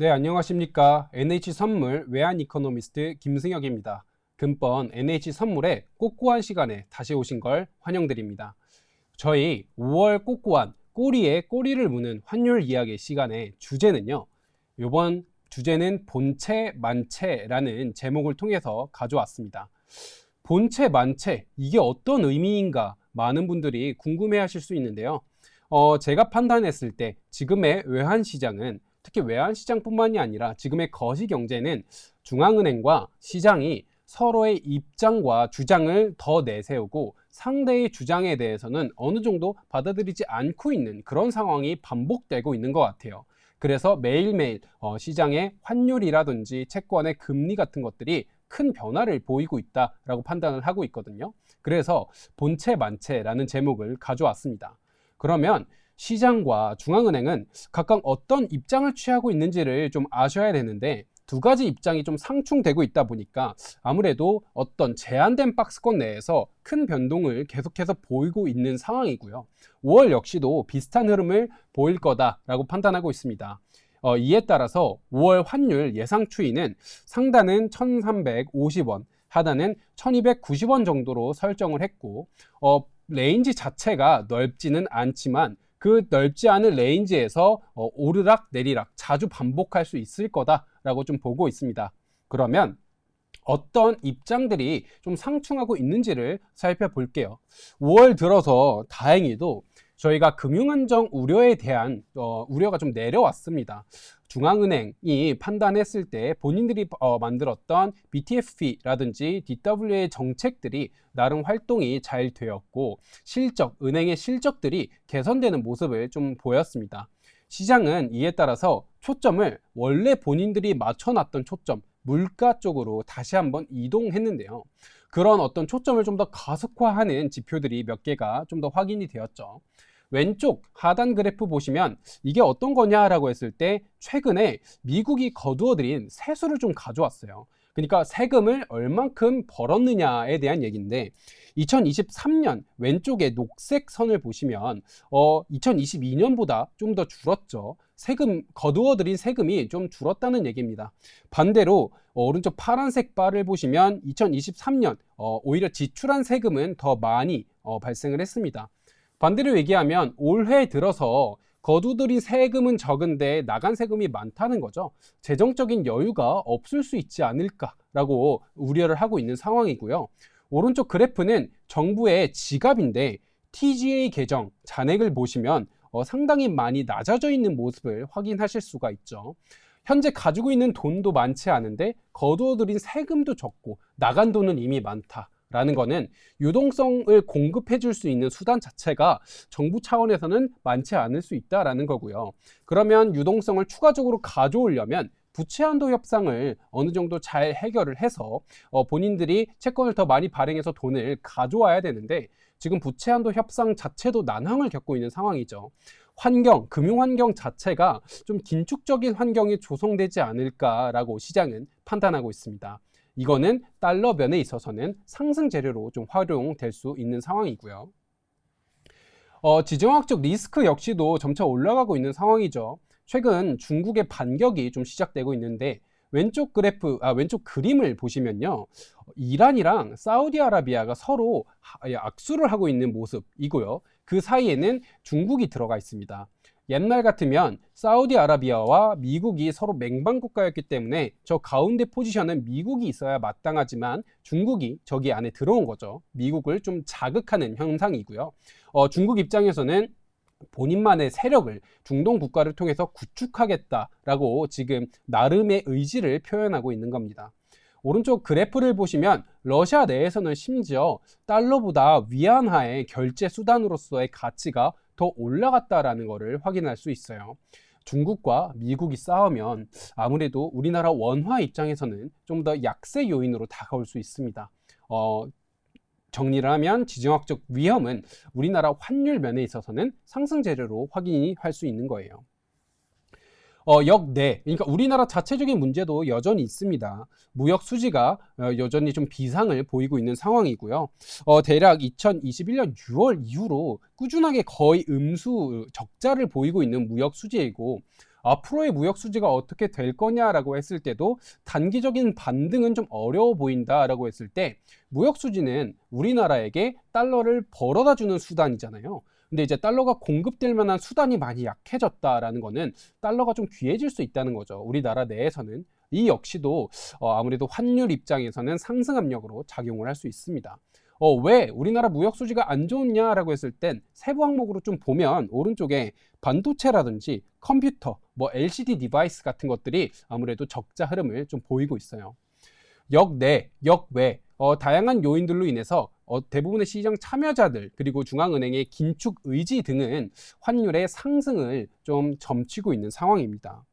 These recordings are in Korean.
네, 안녕하십니까. NH선물 외환 이코노미스트 김승혁입니다. 금번 NH선물의 꼬꼬한 시간에 다시 오신 걸 환영드립니다. 저희 5월 꼬꼬한 꼬리에 꼬리를 무는 환율 이야기 시간의 주제는요. 이번 주제는 본체 만체라는 제목을 통해서 가져왔습니다. 본체 만체 이게 어떤 의미인가 많은 분들이 궁금해 하실 수 있는데요. 어, 제가 판단했을 때 지금의 외환 시장은 특히 외환 시장뿐만이 아니라 지금의 거시 경제는 중앙은행과 시장이 서로의 입장과 주장을 더 내세우고 상대의 주장에 대해서는 어느 정도 받아들이지 않고 있는 그런 상황이 반복되고 있는 것 같아요. 그래서 매일매일 어, 시장의 환율이라든지 채권의 금리 같은 것들이 큰 변화를 보이고 있다라고 판단을 하고 있거든요. 그래서 본체 만체라는 제목을 가져왔습니다. 그러면 시장과 중앙은행은 각각 어떤 입장을 취하고 있는지를 좀 아셔야 되는데 두 가지 입장이 좀 상충되고 있다 보니까 아무래도 어떤 제한된 박스권 내에서 큰 변동을 계속해서 보이고 있는 상황이고요. 5월 역시도 비슷한 흐름을 보일 거다라고 판단하고 있습니다. 어, 이에 따라서 5월 환율 예상 추이는 상단은 1,350원, 하단은 1,290원 정도로 설정을 했고 어, 레인지 자체가 넓지는 않지만 그 넓지 않은 레인지에서 어, 오르락 내리락 자주 반복할 수 있을 거다라고 좀 보고 있습니다. 그러면 어떤 입장들이 좀 상충하고 있는지를 살펴볼게요. 5월 들어서 다행히도 저희가 금융안정 우려에 대한 어, 우려가 좀 내려왔습니다. 중앙은행이 판단했을 때 본인들이 어, 만들었던 BTFP라든지 DW의 정책들이 나름 활동이 잘 되었고 실적, 은행의 실적들이 개선되는 모습을 좀 보였습니다. 시장은 이에 따라서 초점을 원래 본인들이 맞춰놨던 초점, 물가 쪽으로 다시 한번 이동했는데요. 그런 어떤 초점을 좀 더 가속화하는 지표들이 몇 개가 좀 더 확인이 되었죠. 왼쪽 하단 그래프 보시면 이게 어떤 거냐라고 했을 때 최근에 미국이 거두어들인 세수를 좀 가져왔어요. 그러니까 세금을 얼만큼 벌었느냐에 대한 얘기인데 2023년 왼쪽에 녹색 선을 보시면 어 2022년보다 좀 더 줄었죠. 세금 거두어들인 세금이 좀 줄었다는 얘기입니다. 반대로 어, 오른쪽 파란색 바를 보시면 2023년 어, 오히려 지출한 세금은 더 많이 어, 발생을 했습니다. 반대로 얘기하면 올해 들어서 거두들이 세금은 적은데 나간 세금이 많다는 거죠. 재정적인 여유가 없을 수 있지 않을까라고 우려를 하고 있는 상황이고요. 오른쪽 그래프는 정부의 지갑인데 TGA 계정 잔액을 보시면 어, 상당히 많이 낮아져 있는 모습을 확인하실 수가 있죠. 현재 가지고 있는 돈도 많지 않은데 거두어들인 세금도 적고 나간 돈은 이미 많다. 라는 거는 유동성을 공급해 줄 수 있는 수단 자체가 정부 차원에서는 많지 않을 수 있다라는 거고요. 그러면 유동성을 추가적으로 가져오려면 부채 한도 협상을 어느 정도 잘 해결을 해서 어, 본인들이 채권을 더 많이 발행해서 돈을 가져와야 되는데 지금 부채 한도 협상 자체도 난항을 겪고 있는 상황이죠. 환경, 금융 환경 자체가 좀 긴축적인 환경이 조성되지 않을까라고 시장은 판단하고 있습니다. 이거는 달러 면에 있어서는 상승 재료로 좀 활용될 수 있는 상황이고요. 어, 지정학적 리스크 역시도 점차 올라가고 있는 상황이죠. 최근 중국의 반격이 좀 시작되고 있는데 왼쪽 그래프, 아, 왼쪽 그림을 보시면요. 이란이랑 사우디아라비아가 서로 악수를 하고 있는 모습이고요. 그 사이에는 중국이 들어가 있습니다. 옛날 같으면 사우디아라비아와 미국이 서로 맹방 국가였기 때문에 저 가운데 포지션은 미국이 있어야 마땅하지만 중국이 저기 안에 들어온 거죠. 미국을 좀 자극하는 현상이고요. 어, 중국 입장에서는 본인만의 세력을 중동 국가를 통해서 구축하겠다라고 지금 나름의 의지를 표현하고 있는 겁니다. 오른쪽 그래프를 보시면 러시아 내에서는 심지어 달러보다 위안화의 결제 수단으로서의 가치가 더 올라갔다라는 것을 확인할 수 있어요. 중국과 미국이 싸우면 아무래도 우리나라 원화 입장에서는 좀 더 약세 요인으로 다가올 수 있습니다. 어, 정리를 하면 지정학적 위험은 우리나라 환율 면에 있어서는 상승 재료로 확인이 할수 있는 거예요. 어, 역내, 그러니까 우리나라 자체적인 문제도 여전히 있습니다. 무역 수지가 어, 여전히 좀 비상을 보이고 있는 상황이고요. 어, 대략 2021년 6월 이후로 꾸준하게 거의 음수 적자를 보이고 있는 무역 수지이고 앞으로의 무역 수지가 어떻게 될 거냐라고 했을 때도 단기적인 반등은 좀 어려워 보인다라고 했을 때 무역 수지는 우리나라에게 달러를 벌어다 주는 수단이잖아요. 근데 이제 달러가 공급될 만한 수단이 많이 약해졌다라는 거는 달러가 좀 귀해질 수 있다는 거죠. 우리나라 내에서는 이 역시도 어, 아무래도 환율 입장에서는 상승 압력으로 작용을 할 수 있습니다. 어, 왜 우리나라 무역 수지가 안 좋냐라고 했을 땐 세부 항목으로 좀 보면 오른쪽에 반도체라든지 컴퓨터, 뭐 LCD 디바이스 같은 것들이 아무래도 적자 흐름을 좀 보이고 있어요. 역내, 역외, 어, 다양한 요인들로 인해서 어, 대부분의 시장 참여자들 그리고 중앙은행의 긴축 의지 등은 환율의 상승을 좀 점치고 있는 상황입니다.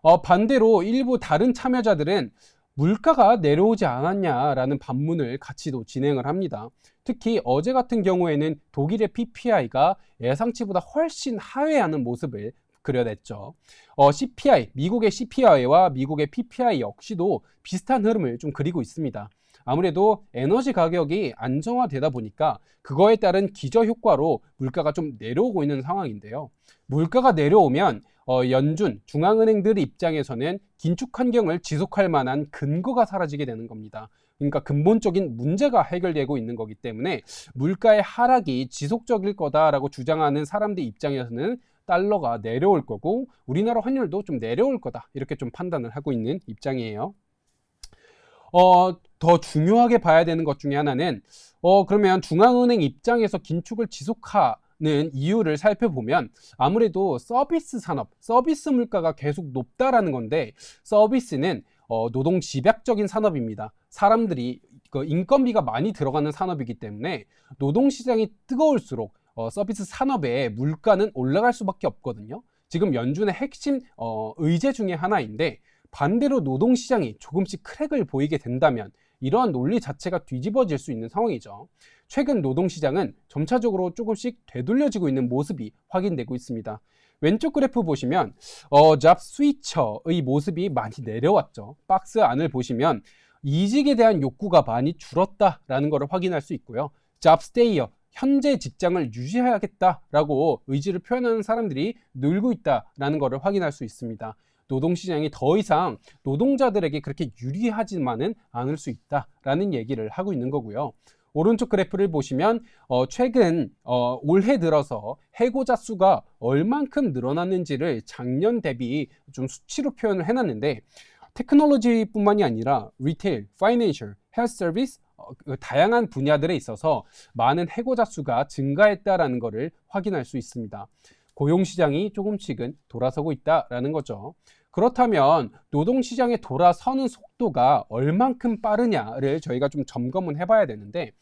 어, 반대로 일부 다른 참여자들은 물가가 내려오지 않았냐라는 반문을 같이 도 진행을 합니다. 특히 어제 같은 경우에는 독일의 PPI가 예상치보다 훨씬 하회하는 모습을 그려냈죠. 어, CPI, 미국의 CPI와 미국의 PPI 역시도 비슷한 흐름을 좀 그리고 있습니다. 아무래도 에너지 가격이 안정화되다 보니까 그거에 따른 기저 효과로 물가가 좀 내려오고 있는 상황인데요. 물가가 내려오면 어, 연준, 중앙은행들 입장에서는 긴축 환경을 지속할 만한 근거가 사라지게 되는 겁니다. 그러니까 근본적인 문제가 해결되고 있는 거기 때문에 물가의 하락이 지속적일 거다라고 주장하는 사람들 입장에서는 달러가 내려올 거고 우리나라 환율도 좀 내려올 거다 이렇게 좀 판단을 하고 있는 입장이에요. 어, 더 중요하게 봐야 되는 것 중에 하나는 어, 그러면 중앙은행 입장에서 긴축을 지속하 는 이유를 살펴보면 아무래도 서비스 산업, 서비스 물가가 계속 높다라는 건데 서비스는 어, 노동 집약적인 산업입니다. 사람들이 그 인건비가 많이 들어가는 산업이기 때문에 노동 시장이 뜨거울수록 어, 서비스 산업의 물가는 올라갈 수밖에 없거든요. 지금 연준의 핵심 어, 의제 중에 하나인데 반대로 노동 시장이 조금씩 크랙을 보이게 된다면 이러한 논리 자체가 뒤집어질 수 있는 상황이죠. 최근 노동 시장은 점차적으로 조금씩 되돌려지고 있는 모습이 확인되고 있습니다. 왼쪽 그래프 보시면 어, 잡 스위처의 모습이 많이 내려왔죠. 박스 안을 보시면 이직에 대한 욕구가 많이 줄었다라는 것을 확인할 수 있고요. 잡 스테이어 현재 직장을 유지해야겠다라고 의지를 표현하는 사람들이 늘고 있다라는 것을 확인할 수 있습니다. 노동시장이 더 이상 노동자들에게 그렇게 유리하지만은 않을 수 있다라는 얘기를 하고 있는 거고요. 오른쪽 그래프를 보시면 어, 최근 어, 올해 들어서 해고자 수가 얼만큼 늘어났는지를 작년 대비 좀 수치로 표현을 해놨는데 테크놀로지뿐만이 아니라 리테일, 파이낸셜, 헬스 서비스 다양한 분야들에 있어서 많은 해고자 수가 증가했다라는 것을 확인할 수 있습니다. 고용 시장이 조금씩은 돌아서고 있다라는 거죠. 그렇다면 노동 시장에 돌아서는 속도가 얼만큼 빠르냐를 저희가 좀 점검은 해봐야 되는데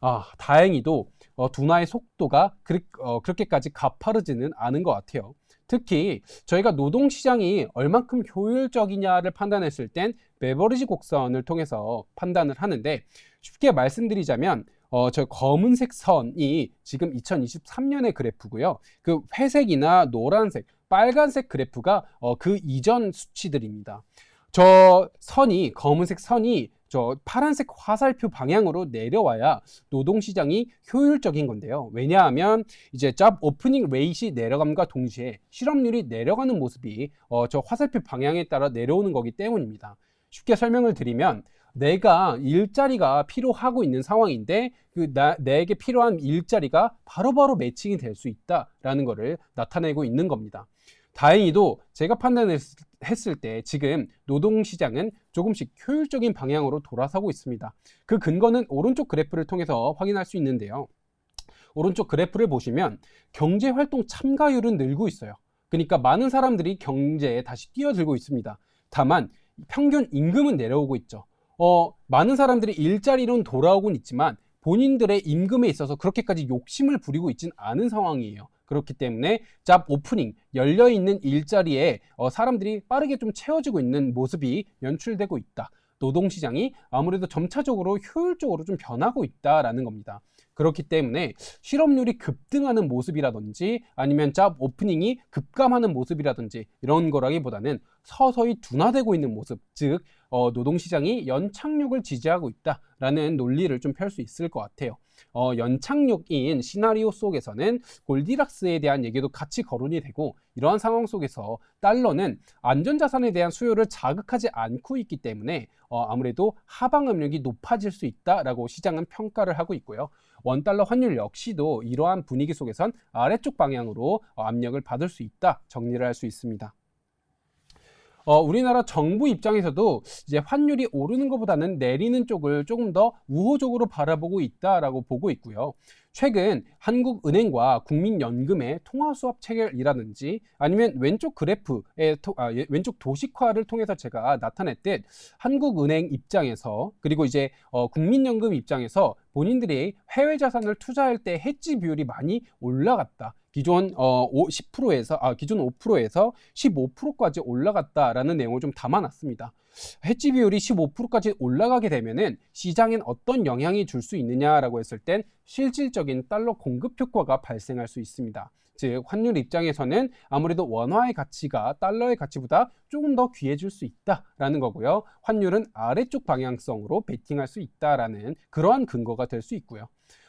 아, 다행히도 어, 둔화의 속도가 그리, 어, 그렇게까지 가파르지는 않은 것 같아요. 특히 저희가 노동 시장이 얼만큼 효율적이냐를 판단했을 땐 베버리지 곡선을 통해서 판단을 하는데 쉽게 말씀드리자면 어, 저 검은색 선이 지금 2023년의 그래프고요. 그 회색이나 노란색, 빨간색 그래프가 어, 그 이전 수치들입니다. 저 선이 검은색 선이 저 파란색 화살표 방향으로 내려와야 노동시장이 효율적인 건데요. 왜냐하면 이제 잡 오프닝 레이시 내려감과 동시에 실업률이 내려가는 모습이 어, 저 화살표 방향에 따라 내려오는 거기 때문입니다. 쉽게 설명을 드리면 내가 일자리가 필요하고 있는 상황인데 그 나, 내게 필요한 일자리가 바로 바로 매칭이 될 수 있다라는 것을 나타내고 있는 겁니다. 다행히도 제가 판단했을 때 지금 노동시장은 조금씩 효율적인 방향으로 돌아서고 있습니다. 그 근거는 오른쪽 그래프를 통해서 확인할 수 있는데요. 오른쪽 그래프를 보시면 경제활동 참가율은 늘고 있어요. 그러니까 많은 사람들이 경제에 다시 뛰어들고 있습니다. 다만 평균 임금은 내려오고 있죠. 어, 많은 사람들이 일자리로는 돌아오곤 있지만 본인들의 임금에 있어서 그렇게까지 욕심을 부리고 있진 않은 상황이에요. 그렇기 때문에 잡 오프닝 열려 있는 일자리에 어, 사람들이 빠르게 좀 채워지고 있는 모습이 연출되고 있다. 노동 시장이 아무래도 점차적으로 효율적으로 좀 변하고 있다라는 겁니다. 그렇기 때문에 실업률이 급등하는 모습이라든지 아니면 잡 오프닝이 급감하는 모습이라든지 이런 거라기보다는 서서히 둔화되고 있는 모습, 즉 어, 노동시장이 연착륙을 지지하고 있다라는 논리를 좀 펼 수 있을 것 같아요. 어, 연착륙인 시나리오 속에서는 골디락스에 대한 얘기도 같이 거론이 되고 이러한 상황 속에서 달러는 안전자산에 대한 수요를 자극하지 않고 있기 때문에 어, 아무래도 하방 압력이 높아질 수 있다라고 시장은 평가를 하고 있고요. 원달러 환율 역시도 이러한 분위기 속에선 아래쪽 방향으로 어, 압력을 받을 수 있다 정리를 할 수 있습니다. 어, 우리나라 정부 입장에서도 이제 환율이 오르는 것보다는 내리는 쪽을 조금 더 우호적으로 바라보고 있다라고 보고 있고요. 최근 한국은행과 국민연금의 통화수합 체결이라든지 아니면 왼쪽 그래프의 토, 아, 예, 왼쪽 도식화를 통해서 제가 나타냈듯 한국은행 입장에서 그리고 이제 어, 국민연금 입장에서 본인들이 해외 자산을 투자할 때 해지 비율이 많이 올라갔다. 기존 어, 10%에서 아, 기존 5%에서 15%까지 올라갔다라는 내용을 좀 담아놨습니다. 해지 비율이 15%까지 올라가게 되면은 시장엔 어떤 영향이 줄 수 있느냐라고 했을 땐 실질적인 달러 공급 효과가 발생할 수 있습니다. 즉 환율 입장에서는 아무래도 원화의 가치가 달러의 가치보다 조금 더 귀해질 수 있다라는 거고요. 환율은 아래쪽 방향성으로 베팅할 수 있다라는 그러한 근거가 될 수 있고요.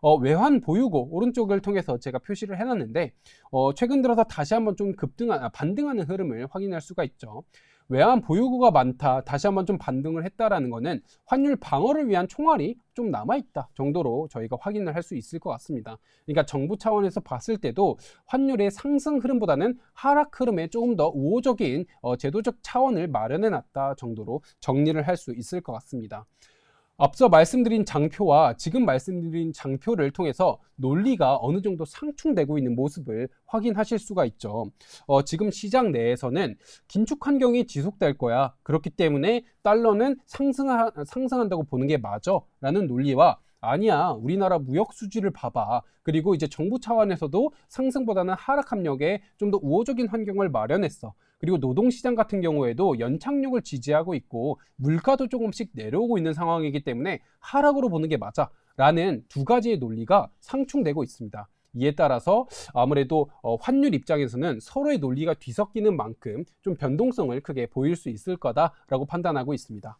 어, 외환 보유고 오른쪽을 통해서 제가 표시를 해놨는데 어, 최근 들어서 다시 한번 좀 급등한 아, 반등하는 흐름을 확인할 수가 있죠. 외환 보유고가 많다, 다시 한번 좀 반등을 했다라는 것은 환율 방어를 위한 총알이 좀 남아있다 정도로 저희가 확인을 할 수 있을 것 같습니다. 그러니까 정부 차원에서 봤을 때도 환율의 상승 흐름보다는 하락 흐름에 조금 더 우호적인 어, 제도적 차원을 마련해 놨다 정도로 정리를 할 수 있을 것 같습니다. 앞서 말씀드린 장표와 지금 말씀드린 장표를 통해서 논리가 어느 정도 상충되고 있는 모습을 확인하실 수가 있죠. 어, 지금 시장 내에서는 긴축 환경이 지속될 거야. 그렇기 때문에 달러는 상승하, 상승한다고 보는 게 맞아. 라는 논리와 아니야. 우리나라 무역 수지를 봐봐. 그리고 이제 정부 차원에서도 상승보다는 하락 압력에 좀 더 우호적인 환경을 마련했어. 그리고 노동시장 같은 경우에도 연착륙을 지지하고 있고 물가도 조금씩 내려오고 있는 상황이기 때문에 하락으로 보는 게 맞아. 라는 두 가지의 논리가 상충되고 있습니다. 이에 따라서 아무래도 어, 환율 입장에서는 서로의 논리가 뒤섞이는 만큼 좀 변동성을 크게 보일 수 있을 거다라고 판단하고 있습니다.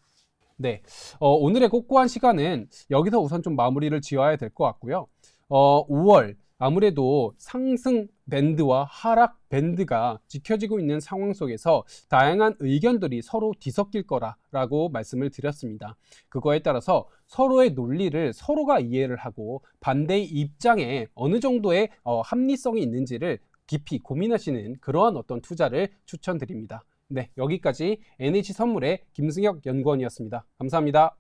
네, 어, 오늘의 꼭고한 시간은 여기서 우선 좀 마무리를 지어야 될 것 같고요. 어, 5월 아무래도 상승 밴드와 하락 밴드가 지켜지고 있는 상황 속에서 다양한 의견들이 서로 뒤섞일 거라라고 말씀을 드렸습니다. 그거에 따라서 서로의 논리를 서로가 이해를 하고 반대의 입장에 어느 정도의 어, 합리성이 있는지를 깊이 고민하시는 그러한 어떤 투자를 추천드립니다. 네, 여기까지 NH 선물의 김승혁 연구원이었습니다. 감사합니다.